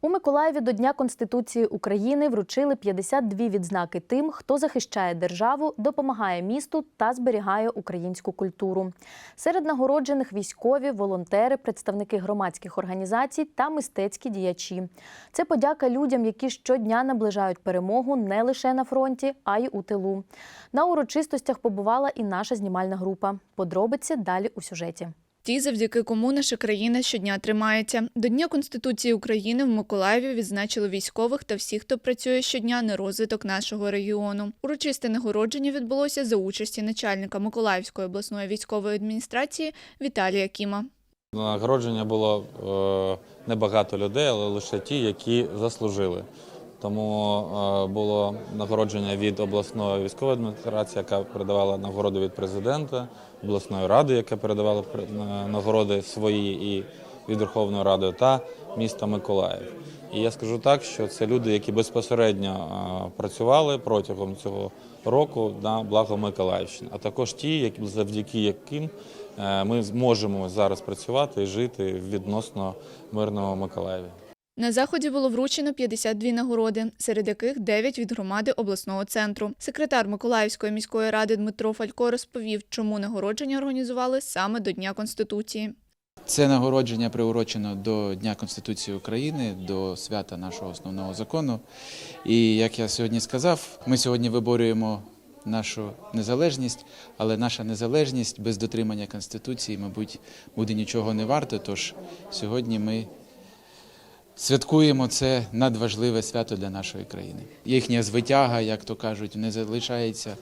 У Миколаєві до Дня Конституції України вручили 52 відзнаки тим, хто захищає державу, допомагає місту та зберігає українську культуру. Серед нагороджених військові, волонтери, представники громадських організацій та мистецькі діячі. Це подяка людям, які щодня наближають перемогу не лише на фронті, а й у тилу. На урочистостях побувала і наша знімальна група. Подробиці далі у сюжеті. Ті, завдяки кому наша країна щодня тримається. До Дня Конституції України в Миколаєві відзначили військових та всіх, хто працює щодня на розвиток нашого регіону. Урочисте нагородження відбулося за участі начальника Миколаївської обласної військової адміністрації Віталія Кіма. Нагородження було е, небагато людей, але лише ті, які заслужили. Тому е, було нагородження від обласної військової адміністрації, яка передавала нагороду від президента, обласної ради, яка передавала при- нагороди свої і від Верховної Ради, та міста Миколаїв. І я скажу так, що це люди, які безпосередньо е, працювали протягом цього року на благо Миколаївщини, а також ті, які завдяки яким е, ми зможемо зараз працювати і жити відносно мирному Миколаєві. На заході було вручено 52 нагороди, серед яких 9 від громади обласного центру. Секретар Миколаївської міської ради Дмитро Фалько розповів, чому нагородження організували саме до Дня Конституції. Це нагородження приурочено до Дня Конституції України, до свята нашого основного закону. І як я сьогодні сказав, ми сьогодні виборюємо нашу незалежність, але наша незалежність без дотримання Конституції, мабуть, буде нічого не варта. Тож сьогодні ми святкуємо це надважливе свято для нашої країни. Їхня звитяга, як то кажуть, не залишається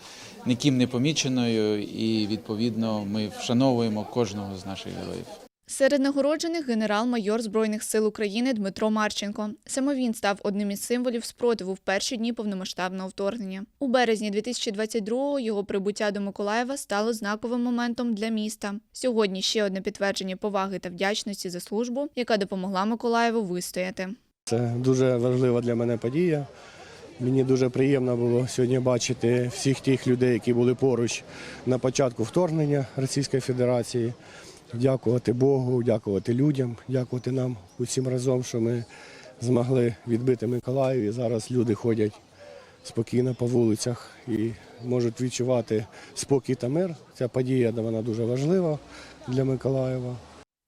ніким не поміченою, і відповідно ми вшановуємо кожного з наших героїв. Серед нагороджених генерал-майор Збройних сил України Дмитро Марченко. Саме він став одним із символів спротиву в перші дні повномасштабного вторгнення. У березні 2022-го його прибуття до Миколаєва стало знаковим моментом для міста. Сьогодні ще одне підтвердження поваги та вдячності за службу, яка допомогла Миколаєву вистояти. Це дуже важлива для мене подія. Мені дуже приємно було сьогодні бачити всіх тих людей, які були поруч на початку вторгнення Російської Федерації. Дякувати Богу, дякувати людям, дякувати нам усім разом, що ми змогли відбити Миколаїв. І зараз люди ходять спокійно по вулицях і можуть відчувати спокій та мир. Ця подія вона дуже важлива для Миколаєва.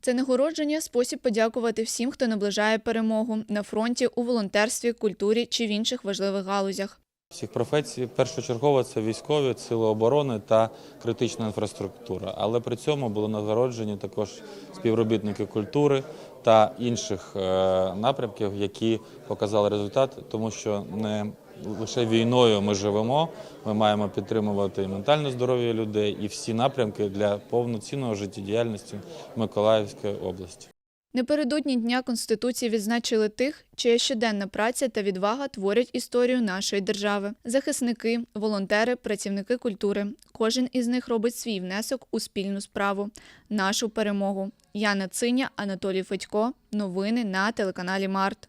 Це нагородження спосіб подякувати всім, хто наближає перемогу на фронті, у волонтерстві, культурі чи в інших важливих галузях. Всіх професій першочергово це військові, сили оборони та критична інфраструктура. Але при цьому були нагороджені також співробітники культури та інших е, напрямків, які показали результат, тому що не лише війною ми живемо. Ми маємо підтримувати і ментальне здоров'я людей і всі напрямки для повноцінного життєдіяльності Миколаївської області. Напередодні Дня Конституції відзначили тих, чия щоденна праця та відвага творять історію нашої держави. Захисники, волонтери, працівники культури. Кожен із них робить свій внесок у спільну справу, нашу перемогу. Яна Циня, Анатолій Федько. Новини на телеканалі Март.